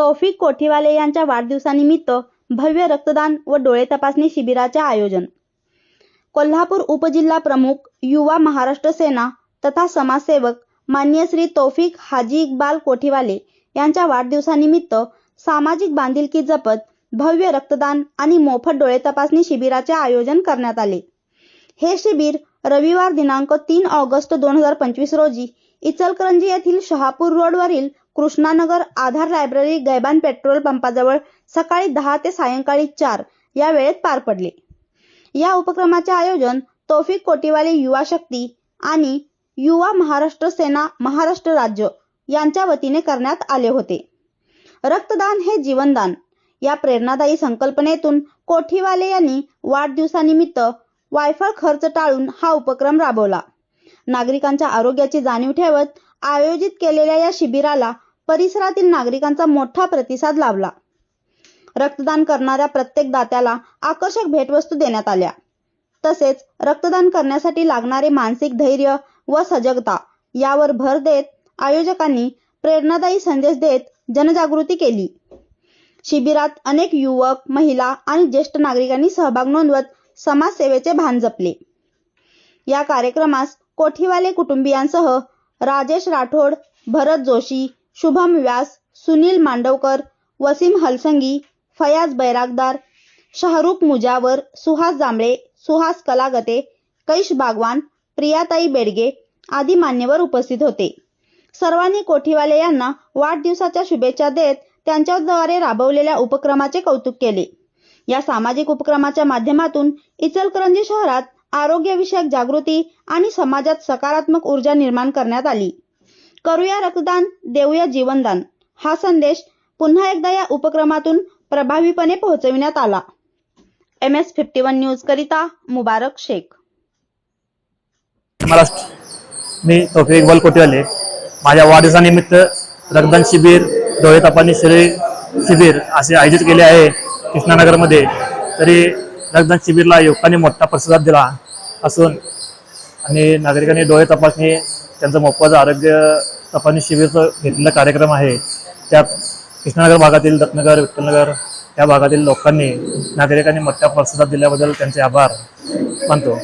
तौफिक कोठीवाले यांच्या वाढदिवसानिमित्त भव्य रक्तदान व डोळे तपासणी शिबिराचे आयोजन. कोल्हापूर उपजिल्हा प्रमुख युवा महाराष्ट्र सेना तथा समाजसेवक मान्य श्री तौफिक हाजी इक्बाल कोठीवाले यांच्या वाढदिवसानिमित्त सामाजिक बांधिलकी जपत भव्य रक्तदान आणि मोफत डोळे तपासणी शिबिराचे आयोजन करण्यात आले. हे शिबिर रविवार दिनांक तीन ऑगस्ट दोन हजार पंचवीस रोजी इचलकरंजी येथील शहापूर रोडवरील कृष्णानगर आधार लायब्ररी गैबान पेट्रोल पंपाजवळ सकाळी दहा ते सायंकाळी चार या वेळेत पार पडले. या उपक्रमाचे आयोजन तौफिक कोटीवाले युवा शक्ती आणि युवा महाराष्ट्र सेना महाराष्ट्र राज्य यांच्या वतीने करण्यात आले होते. रक्तदान हे जीवनदान. या प्रेरणादायी संकल्पनेतून कोठीवाले यांनी वाढदिवसानिमित्त वायफळ खर्च टाळून हा उपक्रम राबवला. नागरिकांच्या आरोग्याची जाणीव ठेवत आयोजित केलेल्या या शिबिराला परिसरातील नागरिकांचा मोठा प्रतिसाद लाभला. रक्तदान करणाऱ्या प्रत्येक दात्याला आकर्षक भेटवस्तू देण्यात आल्या. तसेच रक्तदान करण्यासाठी लागणारे मानसिक धैर्य व सजगता यावर भर देत आयोजकांनी प्रेरणादायी संदेश देत जनजागृती केली. शिबिरात अनेक युवक महिला आणि ज्येष्ठ नागरिकांनी सहभाग नोंदवत समाजसेवेचे भान जपले. या कार्यक्रमास कोठीवाले कुटुंबियांसह राजेश राठोड भरत जोशी शुभम व्यास सुनील मांडवकर वसीम हलसंगी फयाज बैरागदार शाहरुख मुजावर सुहास जांभळे सुहास कलागते कैश बागवान प्रियाताई बेडगे आदी मान्यवर उपस्थित होते. सर्वांनी कोठीवाले यांना वाढदिवसाच्या शुभेच्छा देत त्यांच्याद्वारे राबवलेल्या उपक्रमाचे कौतुक केले. या सामाजिक उपक्रमाच्या माध्यमातून इचलकरंजी शहरात आरोग्यविषयक जागृती आणि समाजात सकारात्मक ऊर्जा निर्माण करण्यात आली. करूया रक्तदान देऊया जीवनदान. हा संदेश पुन्हा एकदा या उपक्रमातून प्रभावीपणे पोहोचविण्यात आला. M S fifty one news करिता मुबारक शेख. महाराष्ट्र मी तोफे इकबाल कोटीवाले. माझ्या वाढदिवसानिमित्त रक्तदान शिबिर डोळे तपासणी शरीर शिबिर असे आयोजित केले आहे. कृष्णानगरमध्ये. तरी रक्तदान शिबिरला युवकांनी मोठा प्रतिसाद दिला. असून आणि नागरिकांनी डोळे तपासणी त्यांचं मोफत आरोग्य तपासणी शिबिरचं घेतलेला कार्यक्रम आहे. त्यात कृष्णनगर भागातील दत्तनगर विठ्ठलनगर या भागातील लोकांनी नागरिकांनी मोठ्या प्रतिसाद दिल्याबद्दल त्यांचे आभार मानतो.